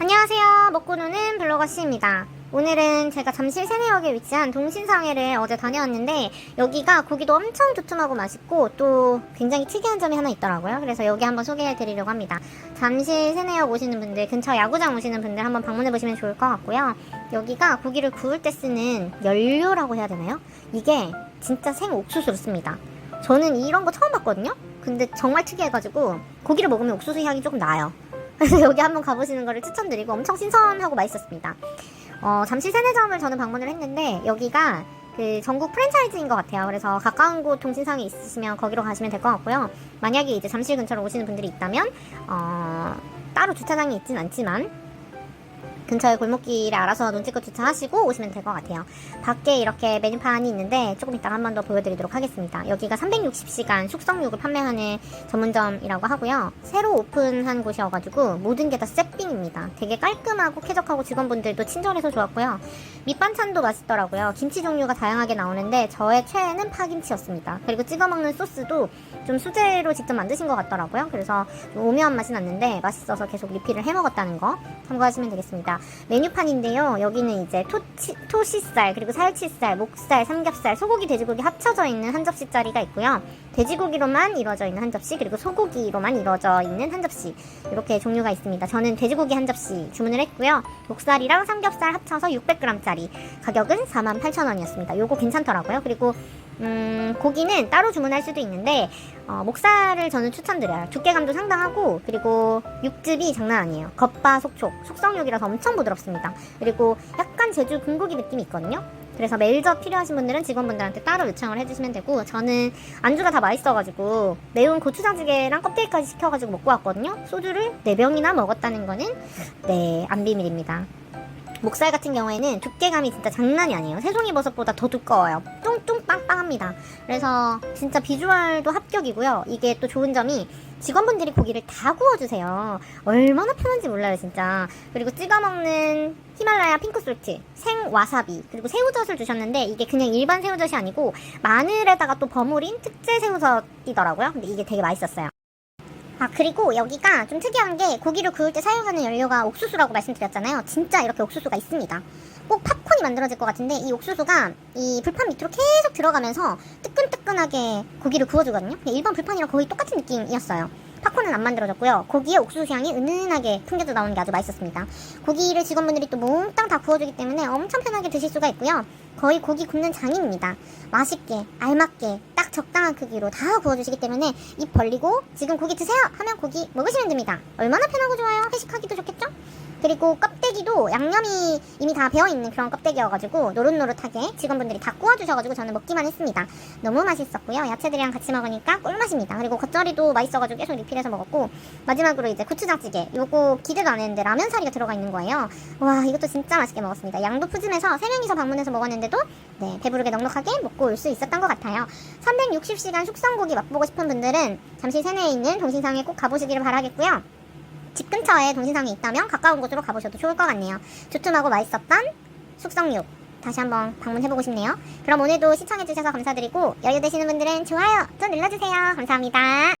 안녕하세요. 먹고 노는 블로거 씨입니다. 오늘은 제가 잠실 세내역에 위치한 동신상해를 어제 다녀왔는데 여기가 고기도 엄청 두툼하고 맛있고 또 굉장히 특이한 점이 하나 있더라고요. 그래서 여기 한번 소개해 드리려고 합니다. 잠실 세내역 오시는 분들, 근처 야구장 오시는 분들 한번 방문해 보시면 좋을 것 같고요. 여기가 고기를 구울 때 쓰는 연료라고 해야 되나요? 이게 진짜 생 옥수수를 씁니다. 저는 이런 거 처음 봤거든요? 근데 정말 특이해가지고 고기를 먹으면 옥수수 향이 조금 나요. 그래서 여기 한번 가보시는 거를 추천드리고 엄청 신선하고 맛있었습니다. 어, 잠실 세내점을 저는 방문을 했는데 여기가 그 전국 프랜차이즈인 것 같아요. 그래서 가까운 곳 동신상에 있으시면 거기로 가시면 될 것 같고요. 만약에 이제 잠실 근처로 오시는 분들이 있다면 어, 따로 주차장이 있진 않지만 근처에 골목길에 알아서 눈치껏 주차하시고 오시면 될 것 같아요. 밖에 이렇게 메뉴판이 있는데 조금 이따가 한번 더 보여드리도록 하겠습니다. 여기가 360시간 숙성육을 판매하는 전문점이라고 하고요. 새로 오픈한 곳이어가지고 모든 게다 세핑입니다. 되게 깔끔하고 쾌적하고 직원분들도 친절해서 좋았고요. 밑반찬도 맛있더라고요. 김치 종류가 다양하게 나오는데 저의 최애는 파김치였습니다. 그리고 찍어 먹는 소스도 좀 수제로 직접 만드신 것 같더라고요. 그래서 좀 오묘한 맛이 났는데 맛있어서 계속 리필을 해 먹었다는 거 참고하시면 되겠습니다. 메뉴판인데요. 여기는 이제 토치, 토시살, 그리고 살치살, 목살, 삼겹살, 소고기, 돼지고기 합쳐져 있는 한 접시짜리가 있고요. 돼지고기로만 이루어져 있는 한 접시, 그리고 소고기로만 이루어져 있는 한 접시. 이렇게 종류가 있습니다. 저는 돼지고기 한 접시 주문을 했고요. 목살이랑 삼겹살 합쳐서 600g짜리. 가격은 48,000원이었습니다. 요거 괜찮더라고요. 그리고 음, 고기는 따로 주문할 수도 있는데 어, 목살을 저는 추천드려요. 두께감도 상당하고 그리고 육즙이 장난 아니에요. 겉바 속촉, 속성육이라서 엄청 부드럽습니다. 그리고 약간 제주 군고기 느낌이 있거든요. 그래서 멜젓 필요하신 분들은 직원분들한테 따로 요청을 해주시면 되고 저는 안주가 다 맛있어가지고 매운 고추장찌개랑 껍데기까지 시켜가지고 먹고 왔거든요. 소주를 4병이나 먹었다는 거는 네, 안 비밀입니다. 목살 같은 경우에는 두께감이 진짜 장난이 아니에요. 새송이 버섯보다 더 두꺼워요. 뚱뚱 빵빵합니다. 그래서 진짜 비주얼도 합격이고요. 이게 또 좋은 점이 직원분들이 고기를 다 구워주세요. 얼마나 편한지 몰라요, 진짜. 그리고 찍어 먹는 히말라야 핑크솔트, 생 와사비, 그리고 새우젓을 주셨는데 이게 그냥 일반 새우젓이 아니고 마늘에다가 또 버무린 특제 새우젓이더라고요. 근데 이게 되게 맛있었어요. 아 그리고 여기가 좀 특이한 게 고기를 구울 때 사용하는 연료가 옥수수라고 말씀드렸잖아요. 진짜 이렇게 옥수수가 있습니다. 꼭 팝콘이 만들어질 것 같은데 이 옥수수가 이 불판 밑으로 계속 들어가면서 뜨끈뜨끈하게 고기를 구워주거든요. 일반 불판이랑 거의 똑같은 느낌이었어요. 팝콘은 안 만들어졌고요. 고기에 옥수수 향이 은은하게 풍겨져 나오는 게 아주 맛있었습니다. 고기를 직원분들이 또 몽땅 다 구워주기 때문에 엄청 편하게 드실 수가 있고요. 거의 고기 굽는 장인입니다. 맛있게, 알맞게, 딱 적당한 크기로 다 구워주시기 때문에 입 벌리고 지금 고기 드세요 하면 고기 먹으시면 됩니다. 얼마나 편하고 좋아요. 회식하기도 좋겠죠? 그리고 껍데기도 양념이 이미 다 배어있는 그런 껍데기여가지고 노릇노릇하게 직원분들이 다 구워주셔가지고 저는 먹기만 했습니다. 너무 맛있었고요. 야채들이랑 같이 먹으니까 꿀맛입니다. 그리고 겉절이도 맛있어가지고 계속 리필해서 먹었고 마지막으로 이제 고추장찌개 요거 기대도 안 했는데 라면 사리가 들어가 있는 거예요. 와 이것도 진짜 맛있게 먹었습니다. 양도 푸짐해서 3명이서 방문해서 먹었는데도 네, 배부르게 넉넉하게 먹고 올 수 있었던 것 같아요. 360시간 숙성고기 맛보고 싶은 분들은 잠시 세내에 있는 동신상에 꼭 가보시기를 바라겠고요. 집 근처에 동신상이 있다면 가까운 곳으로 가보셔도 좋을 것 같네요. 두툼하고 맛있었던 숙성육 다시 한번 방문해보고 싶네요. 그럼 오늘도 시청해주셔서 감사드리고 여유 되시는 분들은 좋아요 좀 눌러주세요. 감사합니다.